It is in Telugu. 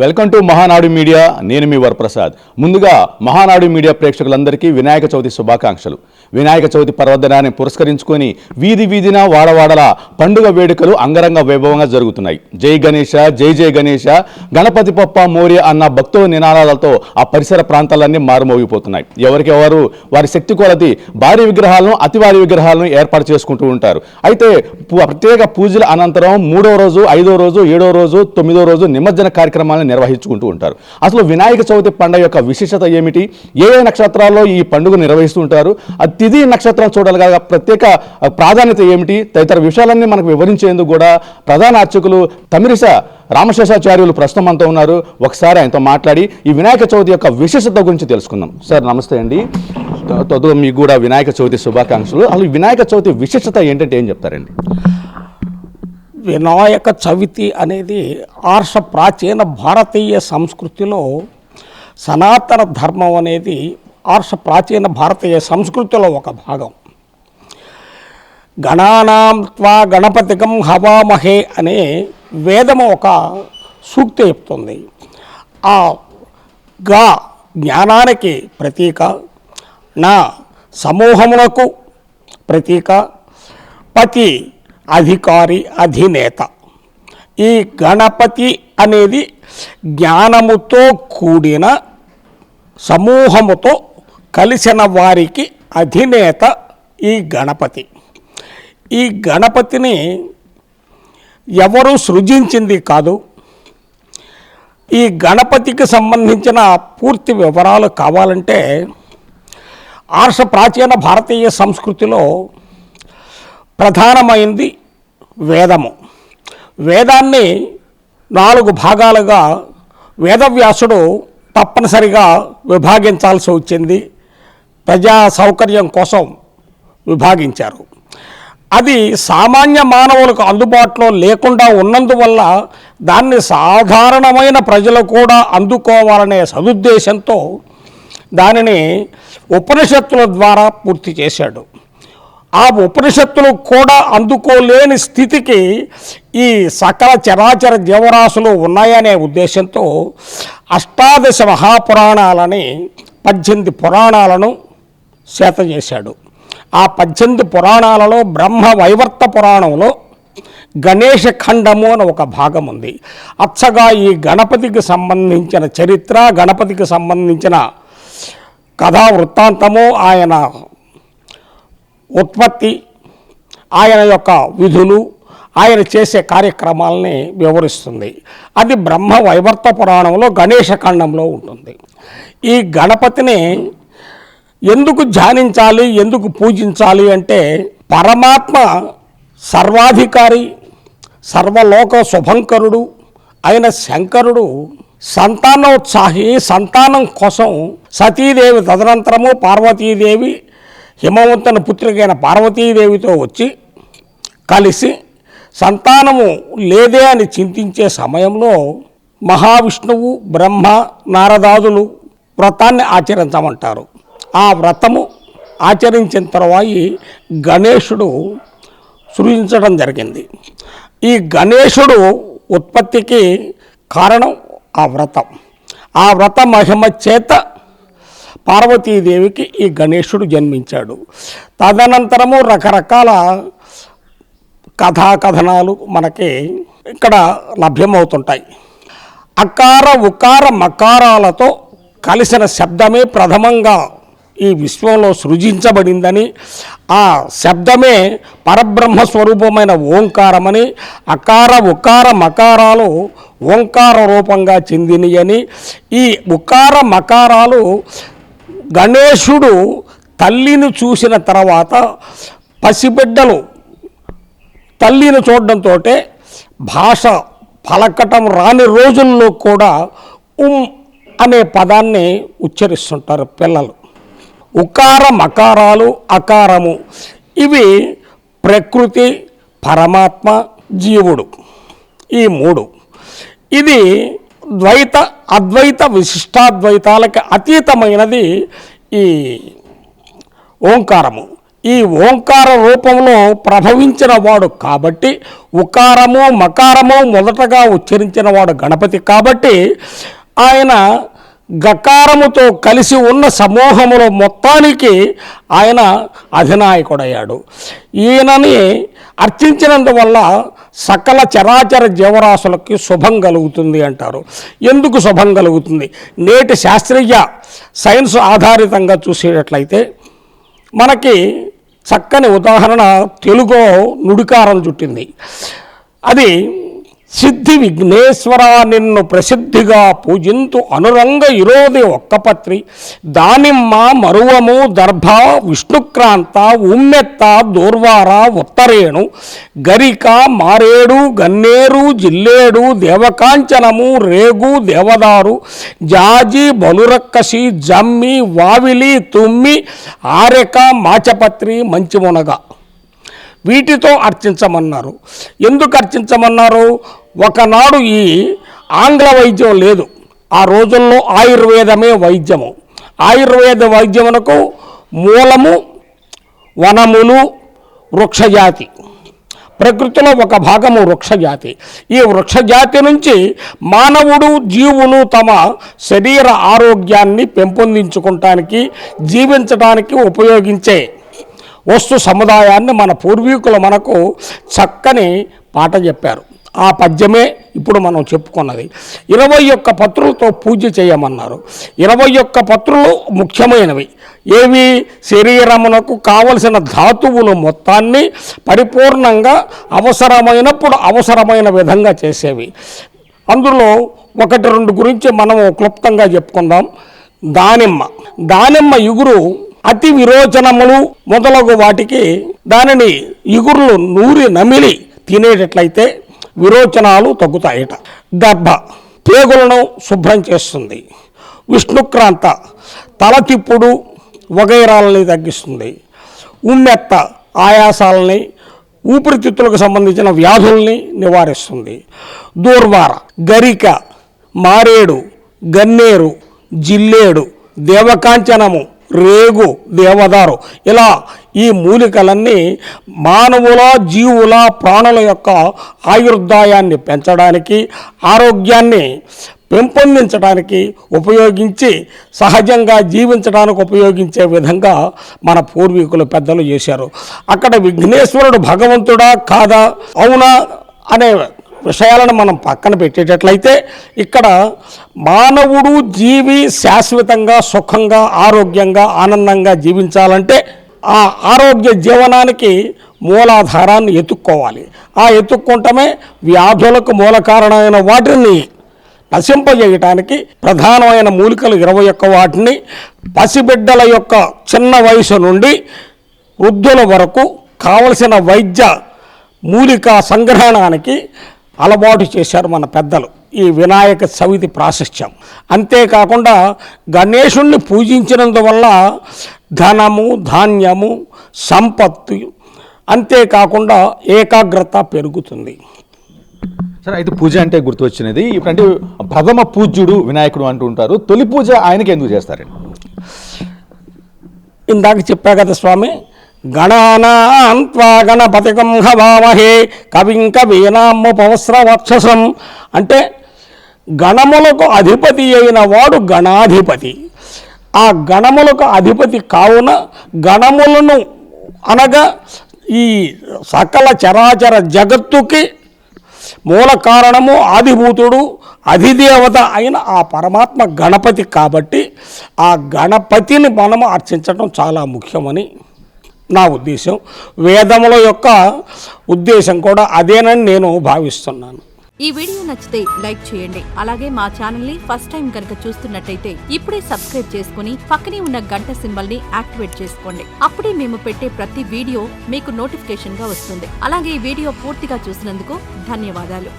వెల్కమ్ టు మహానాడు మీడియా నేను మీ వరప్రసాద్. ముందుగా మహానాడు మీడియా ప్రేక్షకులందరికీ వినాయక చవితి శుభాకాంక్షలు. వినాయక చవితి పర్వదినాన్ని పురస్కరించుకొని వీధి వీధిన వాడవాడల పండుగ వేడుకలు అంగరంగ వైభవంగా జరుగుతున్నాయి. జై గణేష జై జై గణేష గణపతి పప్ప మోర్య అన్న భక్తుల నినాదాలతో ఆ పరిసర ప్రాంతాలన్నీ మారుమోగిపోతున్నాయి. ఎవరికెవరు వారి శక్తి కొలది భారీ విగ్రహాలను అతి భారీ విగ్రహాలను ఏర్పాటు చేసుకుంటూ ఉంటారు. అయితే ప్రత్యేక పూజల అనంతరం మూడో రోజు ఐదో రోజు ఏడో రోజు తొమ్మిదో రోజు నిమజ్జన కార్యక్రమాలను నిర్వహించుకుంటూ ఉంటారు. అసలు వినాయక చవితి పండుగ యొక్క విశేషత ఏమిటి? ఏ ఏ నక్షత్రాల్లో ఈ పండుగ నిర్వహిస్తూ ఉంటారు? తిథి నక్షత్రం చూడగల ప్రత్యేక ప్రాధాన్యత ఏమిటి? తదితర విషయాలన్నీ మనకు వివరించేందుకు కూడా ప్రధాన అర్చకులు తమిరిస రామశేషాచార్యులు ప్రస్తుతం అంతా ఉన్నారు. ఒకసారి ఆయనతో మాట్లాడి ఈ వినాయక చవితి యొక్క విశేషత గురించి తెలుసుకుందాం. సార్ నమస్తే అండి. తొదలు మీకు కూడా వినాయక చవితి శుభాకాంక్షలు. అసలు వినాయక చవితి విశేషత ఏంటంటే ఏం చెప్తారండి? వినాయక చవితి అనేది ఆర్ష ప్రాచీన భారతీయ సంస్కృతిలో సనాతన ధర్మం అనేది ఆర్ష ప్రాచీన భారతీయ సంస్కృతిలో ఒక భాగం. గణానాం త్వా గణపతికం హవామహే అనే వేదము ఒక సూక్తి చెప్తుంది. ఆ గా జ్ఞానానికి ప్రతీక నా సమూహములకు ప్రతీక పతి అధికారి అధినేత. ఈ గణపతి అనేది జ్ఞానముతో కూడిన సమూహముతో కలిసిన వారికి అధినేత ఈ గణపతి. ఈ గణపతిని ఎవరు సృజించింది కాదు. ఈ గణపతికి సంబంధించిన పూర్తి వివరాలు కావాలంటే ఆర్ష ప్రాచీన భారతీయ సంస్కృతిలో ప్రధానమైంది వేదము. వేదాన్ని నాలుగు భాగాలుగా వేదవ్యాసుడు తప్పనిసరిగా విభాగించాల్సి వచ్చింది. ప్రజా సౌకర్యం కోసం విభాగించారు. అది సామాన్య మానవులకు అందుబాటులో లేకుండా ఉన్నందువల్ల దాన్ని సాధారణమైన ప్రజలు కూడా అందుకోవాలనే సదుద్దేశంతో దానిని ఉపనిషత్తుల ద్వారా పూర్తి చేశాడు. ఆ ఉపనిషత్తులు కూడా అందుకోలేని స్థితికి ఈ సకల చరాచర జీవరాశులు ఉన్నాయనే ఉద్దేశంతో అష్టాదశ మహాపురాణాలని పద్దెనిమిది పురాణాలను చేత చేశాడు. ఆ పద్దెనిమిది పురాణాలలో బ్రహ్మ వైవర్త పురాణంలో గణేష ఖండము అని ఒక భాగం ఉంది. అచ్చగా ఈ గణపతికి సంబంధించిన చరిత్ర గణపతికి సంబంధించిన కథా వృత్తాంతము ఆయన ఉత్పత్తి ఆయన యొక్క విధులు ఆయన చేసే కార్యక్రమాలని వివరిస్తుంది. అది బ్రహ్మ వైవర్త పురాణంలో గణేష ఖండంలో ఉంటుంది. ఈ గణపతిని ఎందుకు ధ్యానించాలి ఎందుకు పూజించాలి అంటే పరమాత్మ సర్వాధికారి సర్వలోక శుభంకరుడు అయిన శంకరుడు సంతానోత్సాహి సంతానం కోసం సతీదేవి తదనంతరము పార్వతీదేవి హిమవంతుని పుత్రికైన పార్వతీదేవితో వచ్చి కలిసి సంతానము లేదే అని చింతించే సమయంలో మహావిష్ణువు బ్రహ్మ నారదాదులు వ్రతాన్ని ఆచరించమంటారు. ఆ వ్రతము ఆచరించిన తర్వాత గణేశుడు సృజించడం జరిగింది. ఈ గణేశుడు ఉత్పత్తికి కారణం ఆ వ్రతం. ఆ వ్రత మహిమ చేత పార్వతీదేవికి ఈ గణేశుడు జన్మించాడు. తదనంతరము రకరకాల కథాకథనాలు మనకి ఇక్కడ లభ్యమవుతుంటాయి. అకార ఉకార మకారాలతో కలిసిన శబ్దమే ప్రథమంగా ఈ విశ్వంలో సృజించబడిందని ఆ శబ్దమే పరబ్రహ్మ స్వరూపమైన ఓంకారమని అకార ఉకార మకారాలు ఓంకార రూపంగా చెందినయని ఈ ఉకార మకారాలు గణేశుడు తల్లిని చూసిన తర్వాత పసిబిడ్డలు తల్లిని చూడడంతో భాష పలకటం రాని రోజుల్లో కూడా ఉమ్ అనే పదాన్ని ఉచ్చరిస్తుంటారు పిల్లలు. ఉకార మకారాలు అకారము ఇవి ప్రకృతి పరమాత్మ జీవుడు ఈ మూడు. ఇది ద్వైత అద్వైత విశిష్టాద్వైతాలకి అతీతమైనది ఈ ఓంకారము. ఈ ఓంకార రూపంలో ప్రభవించిన వాడు కాబట్టి ఉకారము మకారము మొదటగా ఉచ్చరించిన వాడు గణపతి కాబట్టి ఆయన గకారముతో కలిసి ఉన్న సమూహములో మొత్తానికి ఆయన అధినాయకుడయ్యాడు. ఈయనని అర్చించినందువల్ల సకల చరాచర జీవరాశులకి శుభం కలుగుతుంది అంటారు. ఎందుకు శుభం కలుగుతుంది? నేటి శాస్త్రీయ సైన్స్ ఆధారితంగా చూసేటట్లయితే మనకి చక్కని ఉదాహరణ తెలుగు నుడికారం చుట్టింది. అది సిద్ధి విఘ్నేశ్వర నిన్ను ప్రసిద్ధిగా పూజింతు అనురంగ ఇరోది ఒక్కపత్రి. దానిమ్మ మరువము దర్భ విష్ణుక్రాంత ఉమ్మెత్త దూర్వార ఉత్తరేణు గరిక మారేడు గన్నేరు జిల్లేడు దేవకాంచనము రేగు దేవదారు జాజి బలురక్కసి జమ్మి వావిలి తుమ్మి ఆరెక మాచపత్రి మంచిమునగ. వీటితో అర్చించమన్నారు. ఎందుకు అర్చించమన్నారు? ఒకనాడు ఈ ఆంగ్ల వైద్యం లేదు. ఆ రోజుల్లో ఆయుర్వేదమే వైద్యము. ఆయుర్వేద వైద్యమునకు మూలము వనములు వృక్షజాతి. ప్రకృతిలో ఒక భాగము వృక్షజాతి. ఈ వృక్షజాతి నుంచి మానవుడు జీవులు తమ శరీర ఆరోగ్యాన్ని పెంపొందించుకుంటానికి జీవించడానికి ఉపయోగించే వస్తు సముదాయాన్ని మన పూర్వీకులు మనకు చక్కని పాట చెప్పారు. ఆ పద్యమే ఇప్పుడు మనం చెప్పుకున్నది. ఇరవై ఒక్క పత్రులతో పూజ చేయమన్నారు. ఇరవై ఒక్క పత్రులు ముఖ్యమైనవి. ఏవి? శరీరమునకు కావలసిన ధాతువులు మొత్తాన్ని పరిపూర్ణంగా అవసరమైనప్పుడు అవసరమైన విధంగా చేసేవి. అందులో ఒకటి రెండు గురించి మనం క్లుప్తంగా చెప్పుకుందాం. దానిమ్మ. దానిమ్మ ఇగురు అతి విరోచనములు మొదలగు వాటికి దానిని ఇగురులు నూరి నమిలి తినేటట్లయితే విరోచనాలు తగ్గుతాయట. గర్భ పేగులను శుభ్రం చేస్తుంది. విష్ణుక్రాంత తలతిప్పుడు వగైరాలని తగ్గిస్తుంది. ఉమ్మెత్త ఆయాసాలని ఊపిరితిత్తులకు సంబంధించిన వ్యాధుల్ని నివారిస్తుంది. దూర్వార గరిక మారేడు గన్నేరు జిల్లేడు దేవకాంచనము రేగు దేవదారు. ఇలా ఈ మూలికలన్నీ మానవుల జీవుల ప్రాణుల యొక్క ఆయుర్దాయాన్ని పెంచడానికి ఆరోగ్యాన్ని పెంపొందించడానికి ఉపయోగించి సహజంగా జీవించడానికి ఉపయోగించే విధంగా మన పూర్వీకులు పెద్దలు చేశారు. అక్కడ విఘ్నేశ్వరుడు భగవంతుడా కాదా? అవునా? అనే విషయాలను మనం పక్కన పెట్టేటట్లయితే ఇక్కడ మానవుడు జీవి శాశ్వతంగా సుఖంగా ఆరోగ్యంగా ఆనందంగా జీవించాలంటే ఆ ఆరోగ్య జీవనానికి మూలాధారాన్ని ఎత్తుక్కోవాలి. ఆ ఎత్తుక్కుంటమే వ్యాధులకు మూల కారణమైన వాటిని నశింపజేయటానికి ప్రధానమైన మూలికలు ఇరవై ఒక్క వాటిని పసిబిడ్డల యొక్క చిన్న వయసు నుండి వృద్ధుల వరకు కావలసిన వైద్య మూలిక సంగ్రహణానికి అలవాటు చేశారు మన పెద్దలు. ఈ వినాయక చవితి ప్రాశస్త్యం. అంతేకాకుండా గణేశుణ్ణి పూజించినందువల్ల ధనము ధాన్యము సంపత్తు అంతేకాకుండా ఏకాగ్రత పెరుగుతుంది. సరే అయితే పూజ అంటే గుర్తొచ్చినది. ఇప్పుడంటే ప్రథమ పూజ్యుడు వినాయకుడు అంటూ ఉంటారు. తొలి పూజ ఆయనకి ఎందుకు చేస్తారండి? ఇందాక చెప్పా కదా స్వామి గణానాన్వా గణపతికం హవామహే. కవిం కవీనాముపవస్రవక్షసం అంటే గణములకు అధిపతి అయిన వాడు గణాధిపతి. ఆ గణములకు అధిపతి కావున గణములను అనగా ఈ సకల చరాచర జగత్తుకి మూల కారణము ఆదిభూతుడు అధిదేవత అయిన ఆ పరమాత్మ గణపతి కాబట్టి ఆ గణపతిని మనము అర్చించడం చాలా ముఖ్యమని నా ఉద్దేశం. వేదముల యొక్క ఉద్దేశం కూడా అదేనని నేను భావిస్తున్నాను. ఈ వీడియో నచ్చితే లైక్ చేయండి. అలాగే మా ఛానల్ని ఫస్ట్ టైం కనుక చూస్తున్నట్టయితే ఇప్పుడే సబ్స్క్రైబ్ చేసుకుని పక్కనే ఉన్న గంట సింబల్ని యాక్టివేట్ చేసుకోండి. అప్పుడే మేము పెట్టే ప్రతి వీడియో మీకు నోటిఫికేషన్గా వస్తుంది. అలాగే ఈ వీడియో పూర్తిగా చూసినందుకు ధన్యవాదాలు.